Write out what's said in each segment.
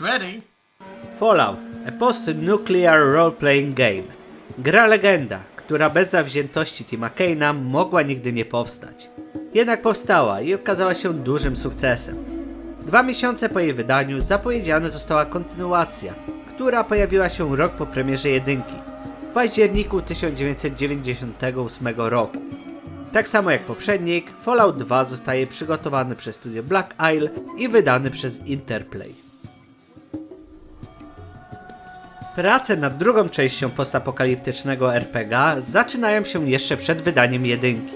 Get ready. Fallout, a post-nuclear role-playing game. Gra legenda, która bez zawziętości Tima Kane'a mogła nigdy nie powstać. Jednak powstała i okazała się dużym sukcesem. Dwa miesiące po jej wydaniu zapowiedziana została kontynuacja, która pojawiła się rok po premierze jedynki, w październiku 1998 roku. Tak samo jak poprzednik, Fallout 2 zostaje przygotowany przez studio Black Isle i wydany przez Interplay. Prace nad drugą częścią postapokaliptycznego RPG zaczynają się jeszcze przed wydaniem jedynki.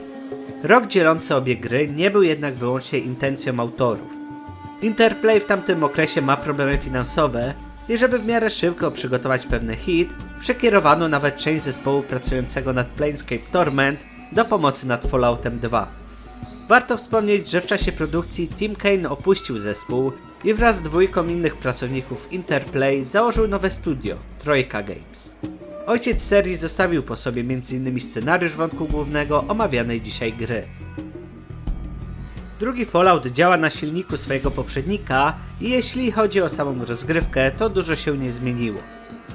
Rok dzielący obie gry nie był jednak wyłącznie intencją autorów. Interplay w tamtym okresie ma problemy finansowe i żeby w miarę szybko przygotować pewny hit, przekierowano nawet część zespołu pracującego nad Planescape Torment do pomocy nad Falloutem 2. Warto wspomnieć, że w czasie produkcji Tim Kane opuścił zespół i wraz z dwójką innych pracowników Interplay założył nowe studio, Trojka Games. Ojciec serii zostawił po sobie m.in. scenariusz wątku głównego omawianej dzisiaj gry. Drugi Fallout działa na silniku swojego poprzednika i jeśli chodzi o samą rozgrywkę, to dużo się nie zmieniło.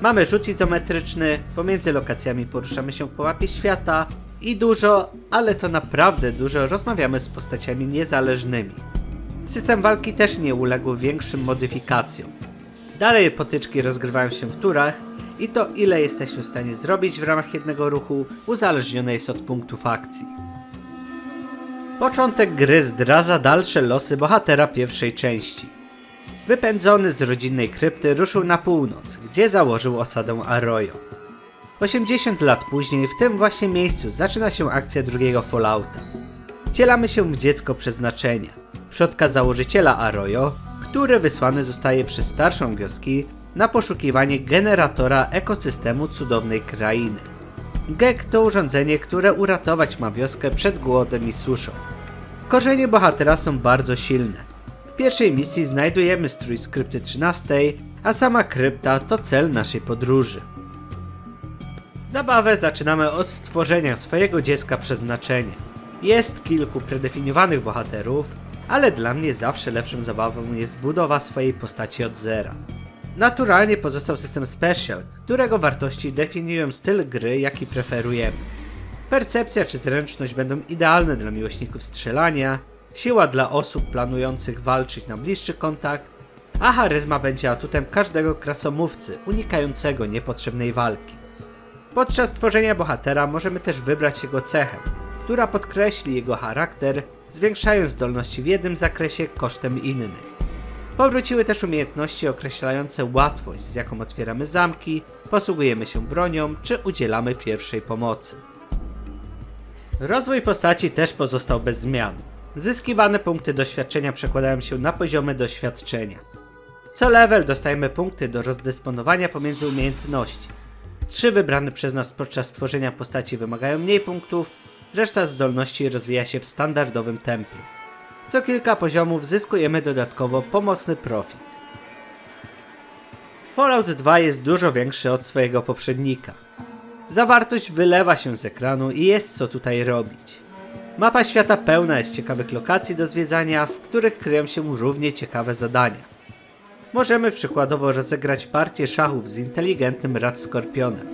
Mamy rzut izometryczny, pomiędzy lokacjami poruszamy się po mapie świata i dużo, ale to naprawdę dużo, rozmawiamy z postaciami niezależnymi. System walki też nie uległ większym modyfikacjom. Dalej potyczki rozgrywają się w turach i to ile jesteśmy w stanie zrobić w ramach jednego ruchu uzależnione jest od punktów akcji. Początek gry zdradza dalsze losy bohatera pierwszej części. Wypędzony z rodzinnej krypty ruszył na północ, gdzie założył osadę Arroyo. 80 lat później w tym właśnie miejscu zaczyna się akcja drugiego Fallouta. Wcielamy się w dziecko przeznaczenia, przodka założyciela Arroyo, który wysłany zostaje przez starszą wioski na poszukiwanie generatora ekosystemu cudownej krainy. GEK to urządzenie, które uratować ma wioskę przed głodem i suszą. Korzenie bohatera są bardzo silne. W pierwszej misji znajdujemy strój z krypty 13, a sama krypta to cel naszej podróży. Zabawę zaczynamy od stworzenia swojego dziecka przeznaczenia. Jest kilku predefiniowanych bohaterów, ale dla mnie zawsze lepszą zabawą jest budowa swojej postaci od zera. Naturalnie pozostał system Special, którego wartości definiują styl gry, jaki preferujemy. Percepcja czy zręczność będą idealne dla miłośników strzelania, siła dla osób planujących walczyć na bliższy kontakt, a charyzma będzie atutem każdego krasomówcy unikającego niepotrzebnej walki. Podczas tworzenia bohatera możemy też wybrać jego cechę, która podkreśli jego charakter, zwiększając zdolności w jednym zakresie kosztem innych. Powróciły też umiejętności określające łatwość, z jaką otwieramy zamki, posługujemy się bronią czy udzielamy pierwszej pomocy. Rozwój postaci też pozostał bez zmian. Zyskiwane punkty doświadczenia przekładają się na poziomy doświadczenia. Co level dostajemy punkty do rozdysponowania pomiędzy umiejętności. Trzy wybrane przez nas podczas tworzenia postaci wymagają mniej punktów, reszta zdolności rozwija się w standardowym tempie. Co kilka poziomów zyskujemy dodatkowo pomocny profit. Fallout 2 jest dużo większy od swojego poprzednika. Zawartość wylewa się z ekranu i jest co tutaj robić. Mapa świata pełna jest ciekawych lokacji do zwiedzania, w których kryją się równie ciekawe zadania. Możemy przykładowo rozegrać partię szachów z inteligentnym Rad Skorpionem.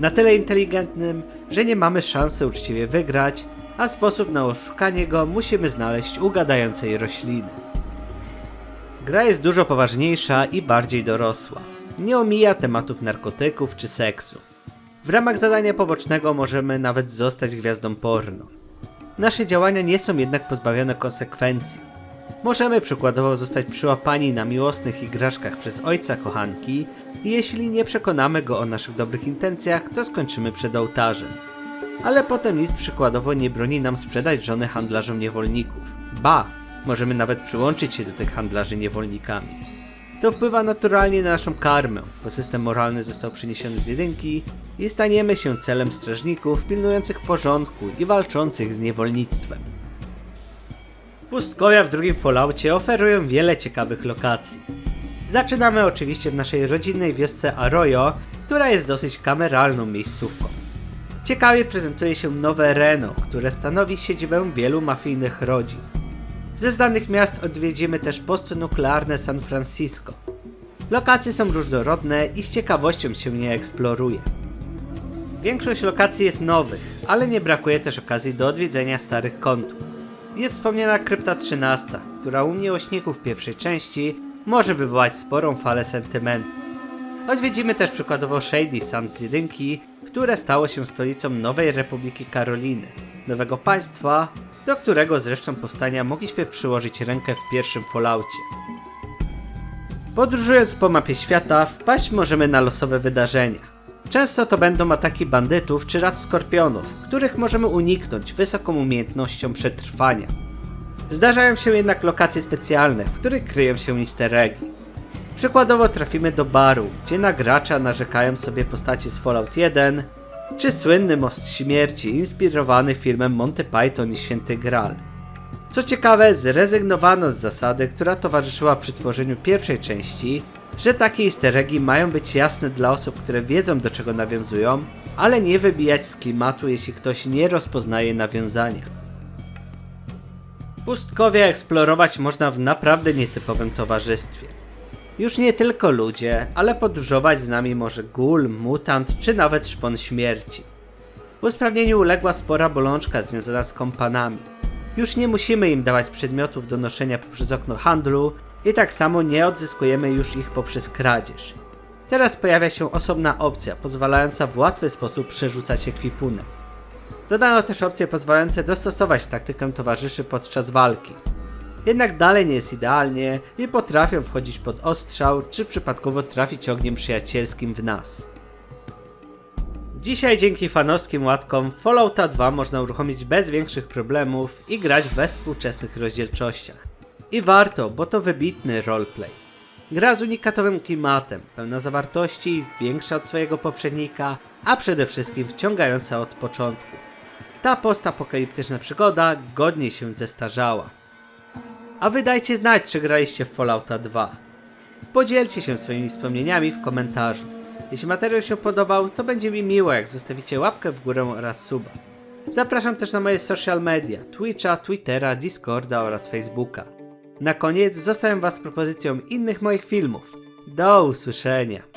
Na tyle inteligentnym, że nie mamy szansy uczciwie wygrać, a sposób na oszukanie go musimy znaleźć u gadającej rośliny. Gra jest dużo poważniejsza i bardziej dorosła. Nie omija tematów narkotyków czy seksu. W ramach zadania pobocznego możemy nawet zostać gwiazdą porno. Nasze działania nie są jednak pozbawione konsekwencji. Możemy przykładowo zostać przyłapani na miłosnych igraszkach przez ojca kochanki i jeśli nie przekonamy go o naszych dobrych intencjach, to skończymy przed ołtarzem. Ale potem list przykładowo nie broni nam sprzedać żony handlarzom niewolników. Ba, możemy nawet przyłączyć się do tych handlarzy niewolnikami. To wpływa naturalnie na naszą karmę, bo system moralny został przeniesiony z jedynki i staniemy się celem strażników pilnujących porządku i walczących z niewolnictwem. Pustkowia w drugim Falloutie oferują wiele ciekawych lokacji. Zaczynamy oczywiście w naszej rodzinnej wiosce Arroyo, która jest dosyć kameralną miejscówką. Ciekawie prezentuje się nowe Reno, które stanowi siedzibę wielu mafijnych rodzin. Ze znanych miast odwiedzimy też postnuklearne San Francisco. Lokacje są różnorodne i z ciekawością się je eksploruje. Większość lokacji jest nowych, ale nie brakuje też okazji do odwiedzenia starych kątów. Jest wspomniana krypta 13, która u miłośników pierwszej części może wywołać sporą falę sentymentu. Odwiedzimy też przykładowo Shady Sands z jedynki, które stało się stolicą Nowej Republiki Karoliny, nowego państwa, do którego zresztą powstania mogliśmy przyłożyć rękę w pierwszym Falloutie. Podróżując po mapie świata, wpaść możemy na losowe wydarzenia. Często to będą ataki bandytów czy rad skorpionów, których możemy uniknąć wysoką umiejętnością przetrwania. Zdarzają się jednak lokacje specjalne, w których kryją się easter eggi. Przykładowo trafimy do baru, gdzie na gracza narzekają sobie postaci z Fallout 1, czy słynny Most Śmierci inspirowany filmem Monty Python i Święty Graal. Co ciekawe, zrezygnowano z zasady, która towarzyszyła przy tworzeniu pierwszej części, że takie easter eggi mają być jasne dla osób, które wiedzą do czego nawiązują, ale nie wybijać z klimatu, jeśli ktoś nie rozpoznaje nawiązania. Pustkowia eksplorować można w naprawdę nietypowym towarzystwie. Już nie tylko ludzie, ale podróżować z nami może gul, mutant czy nawet szpon śmierci. Usprawnieniu uległa spora bolączka związana z kompanami. Już nie musimy im dawać przedmiotów do noszenia poprzez okno handlu i tak samo nie odzyskujemy już ich poprzez kradzież. Teraz pojawia się osobna opcja pozwalająca w łatwy sposób przerzucać ekwipunek. Dodano też opcje pozwalające dostosować taktykę towarzyszy podczas walki. Jednak dalej nie jest idealnie i potrafią wchodzić pod ostrzał, czy przypadkowo trafić ogniem przyjacielskim w nas. Dzisiaj dzięki fanowskim łatkom Fallouta 2 można uruchomić bez większych problemów i grać we współczesnych rozdzielczościach. I warto, bo to wybitny roleplay. Gra z unikatowym klimatem, pełna zawartości, większa od swojego poprzednika, a przede wszystkim wciągająca od początku. Ta postapokaliptyczna przygoda godnie się zestarzała. A wy dajcie znać, czy graliście w Fallouta 2. Podzielcie się swoimi wspomnieniami w komentarzu. Jeśli materiał się podobał, to będzie mi miło, jak zostawicie łapkę w górę oraz suba. Zapraszam też na moje social media, Twitcha, Twittera, Discorda oraz Facebooka. Na koniec zostawiam Was z propozycją innych moich filmów. Do usłyszenia!